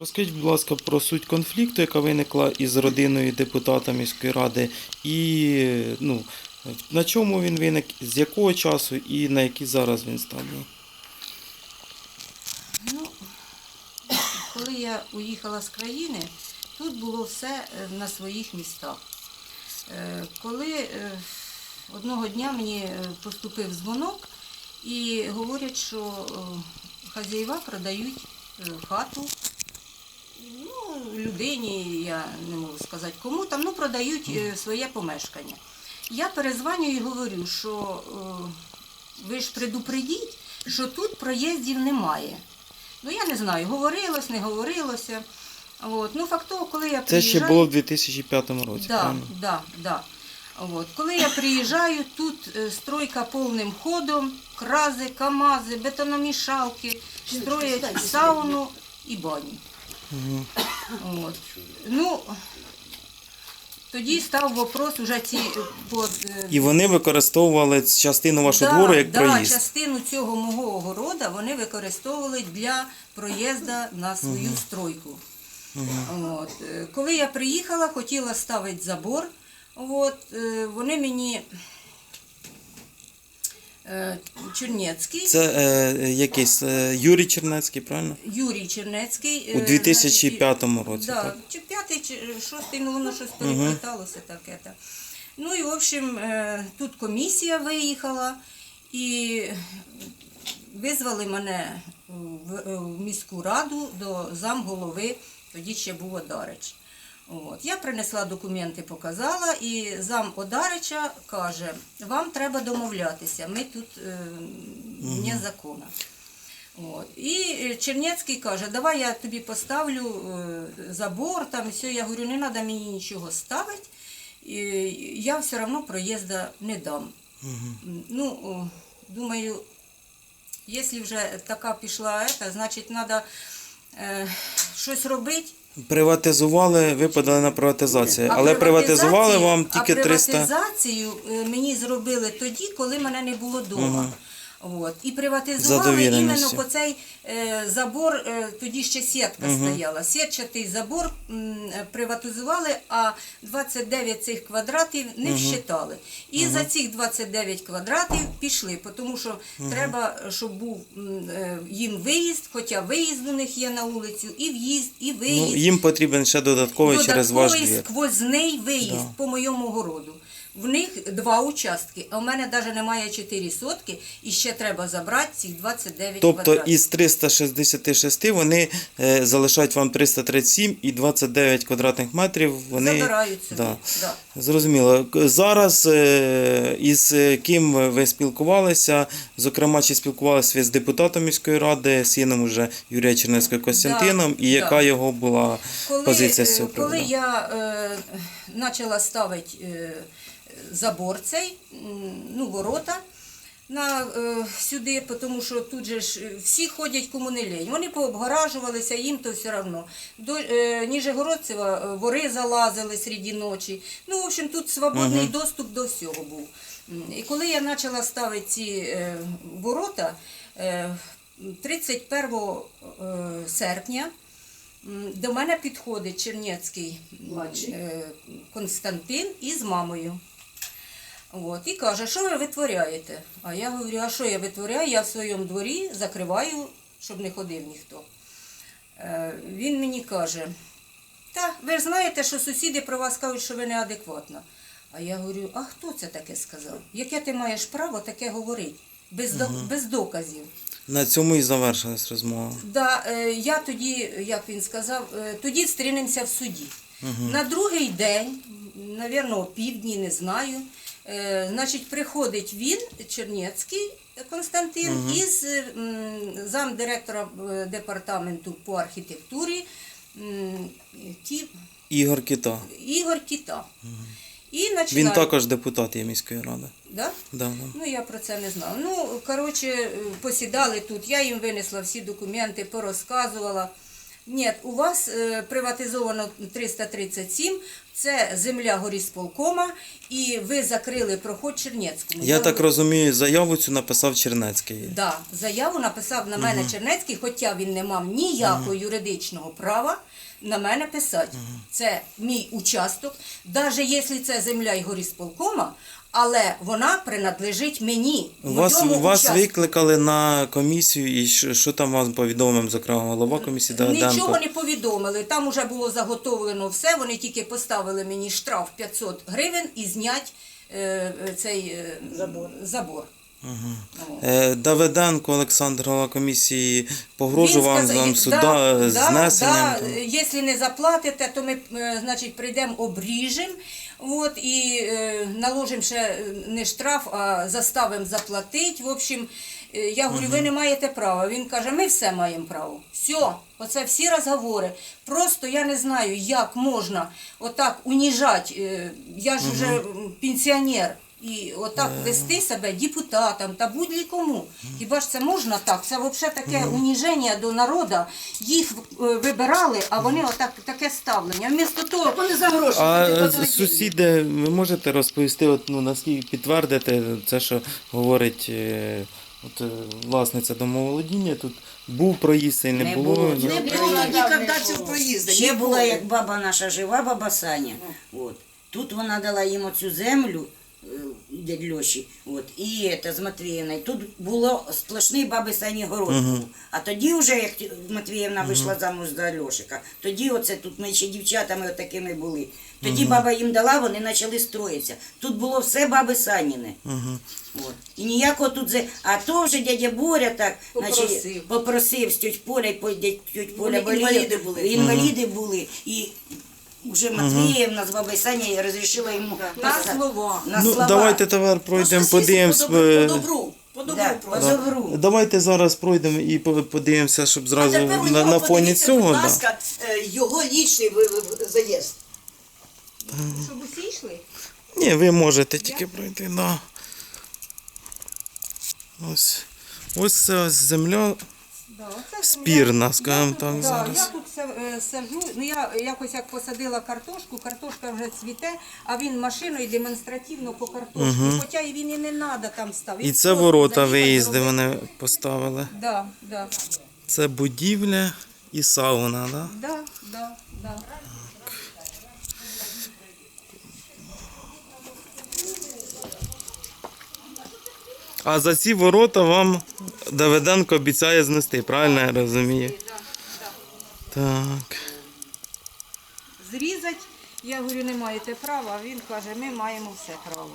Розкажіть, будь ласка, про суть конфлікту, яка виникла із родиною депутата міської ради, і ну, на чому він виник, з якого часу і на який зараз він стадії? Ну, коли я уїхала з країни, тут було все е, на своїх містах. Е, Коли е, одного дня мені поступив дзвонок і говорять, що хазяїва продають хату. Ну, людині, я не можу сказати кому там, ну продають е, своє помешкання. Я перезванюю і говорю, що е, ви ж предупредіть, що тут проїздів немає. Ну я не знаю, говорилось, не говорилося. От. Ну, факт того, коли я Це ще було в 2005 році, Да, правильно? да, да. От. Коли я приїжджаю, тут е, стройка повним ходом, крази, камази, бетономішалки, строять сауну і баню. Мгм. От. Ну, тоді став вопрос уже ці по, е, І вони використовували частину вашого Да, двору як да, проїзд. частину цього мого огорода вони використовували для проїзду на свою стройку. От. е, Коли я приїхала, хотіла ставити забор. От, е, вони мені Чернецький, Це е, якийсь е, Юрій Чернецький, правильно? Юрій Чернецький. У е, 2005 році. Да, Так. чи п'ятий, чи шостий, ну воно щось перепліталося таке. та. Ну і в общем, е, тут комісія виїхала і визвали мене в, е, в міську раду до замголови, тоді ще був Одарич. От. Я принесла документи, показала, і зам Одарича каже, вам треба домовлятися, ми тут е, вне закону. От. І е, Чернецький каже, давай я тобі поставлю е, забор, там і все. Я говорю, не треба мені нічого ставити, і я все одно проїзда не дам. М, Ну, о, думаю, якщо вже така пішла, ета, значить треба е, щось робити. Приватизували, випадали на приватизацію, але приватизували вам тільки а приватизацію е, мені зробили тоді, коли мене не було вдома. От. І приватизували іменно по цей е, забор, е, тоді ще сітка стояла. Сітчатий забор м, приватизували, а 29 цих квадратів не всчитали. І за цих 29 квадратів пішли, тому що треба, щоб був е, їм виїзд, хоча виїзд у них є на вулицю, і в'їзд, і виїзд. Ну, їм потрібен ще додатковий через ваш двір. сквозний виїзд Да. по моєму городу. В них два участки, а в мене навіть немає 4 сотки, і ще треба забрати цих 29 Тобто квадратів. із 366 вони е, залишають вам 337 і 29 квадратних метрів вони Забирають собі. Да. Да. Зрозуміло. Зараз е, із ким ви спілкувалися? Зокрема, чи спілкувалися ви з депутатом міської ради, сином уже Юрія Чернецького Костянтином, і да. яка його була Коли, позиція з е, цього коли я е, почала ставити е, забор цей, ну, ворота на, е, сюди, тому що тут же ж е, всі ходять кому не лень. Вони пообгаражувалися, їм то все одно. До е, Ніжегородцева е, вори залазили серед ночі. Ну, в общем, тут свободний доступ до всього був. І коли я почала ставити ці е, ворота, е, 31 е, серпня До мене підходить Чернецький м, е, Константин із мамою. От, і каже, що ви витворяєте? А я говорю, а що я витворяю? Я в своєму дворі закриваю, щоб не ходив ніхто. Е, Він мені каже, та ви ж знаєте, що сусіди про вас кажуть, що ви неадекватна. А я говорю, а хто це таке сказав? Яке ти маєш право таке говорити? Без, до- без доказів. На цьому і завершилась розмова. Да, е, я тоді, як він сказав, е, тоді зустрінемося в суді. На другий день, напевно, о півдні, не знаю. Е, Значить, приходить він, Чернецький Константин, із замдиректора е, департаменту по архітектурі ті, Ігор Кіта. Ігор Кіта. І починає, Він також депутат є міської ради. Да? Да, да. Ну, я про це не знала. Ну, коротше, посідали тут, я їм винесла всі документи, порозказувала. Ні, у вас е, приватизовано 337, це земля горісполкома, і ви закрили проход Чернецькому. Я так розумію, заяву цю написав Чернецький. Да, заяву написав на мене Чернецький, хоча він не мав ніякого юридичного права на мене писати. Це мій участок, навіть якщо це земля і горісполкома, але вона принадлежить мені. Вас, моєму вас участку. викликали на комісію, і що, що там вам повідомив, зокрема, голова комісії? Нічого не повідомили. Там вже було заготовлено все. Вони тільки поставили мені штраф 500 гривень і знять е, цей е, забор. О. Е, Давиденко Олександр, голова комісії, погрожував сказав, вам суда да, знесенням. Да, там. Якщо не заплатите, то ми е, значить, прийдемо обріжемо от, і е, наложимо ще е, не штраф, а заставимо заплатити. В общем, е, я говорю, ви не маєте права. Він каже, ми все маємо право. Все, оце всі розговори. Просто я не знаю, як можна отак уніжати. е, Я ж вже пенсіонер. І отак вести себе депутатам та будь-ли кому. Хіба ж це можна так? Це взагалі таке уніження до народу. Їх е, вибирали, а вони отак таке ставлення. Вмісто того, Вони за гроші. А е, сусіди, ви можете розповісти, от, ну, наскільки підтвердити це, що говорить е, от, е, власниця домоволодіння, тут був проїзд і не, Не було. було. ну. Не було ніколи цього проїзду. Ще була як баба наша жива, баба Саня. От. Тут вона дала їм оцю землю, дядь Льоші, от, і це, з Матвіївною. Тут було сплошний баби Сані город. був. А тоді вже, як Матвіївна вийшла замуж за Льошика, тоді оце тут ми ще дівчатами отакими були. Тоді баба їм дала, вони почали строїтися. Тут було все баби Саніни. От. І ніякого тут зе. А то вже дядя Боря так Попросив. Значить, попросив з тьоть Поля, дядь тьоть Поля Вони інваліди були. Інваліди були. І вже Матвіївна з бабою Саня розрішила йому на писати. слова. На Ну, слова. давайте тепер пройдемо, Просто сісти подивимось. По добру, е, по добру, по добру Да, просто. добру. Давайте зараз пройдемо і по- подивимося, щоб А зразу тепер у на, нього на фоні подивіться, цього. будь Да. ласка, е, його лічний ви- ви- заїзд. Щоб усі йшли? Ні, ви можете тільки пройти, да. Ось, ось це ось земля Да, оце спірна, скажімо так, да, зараз. Я тут са- е, саджу, ну я якось як посадила картошку, картошка вже цвіте, а він машиною демонстративно по картошку. Хоча і він і не треба там ставити. І це ворота виїзди вони поставили. Да, да, Це будівля і сауна, да? да, да, да. А за ці ворота вам Давиденко обіцяє знести, правильно я розумію? Так. Зрізать, я говорю, не маєте права, а він каже, ми маємо все право.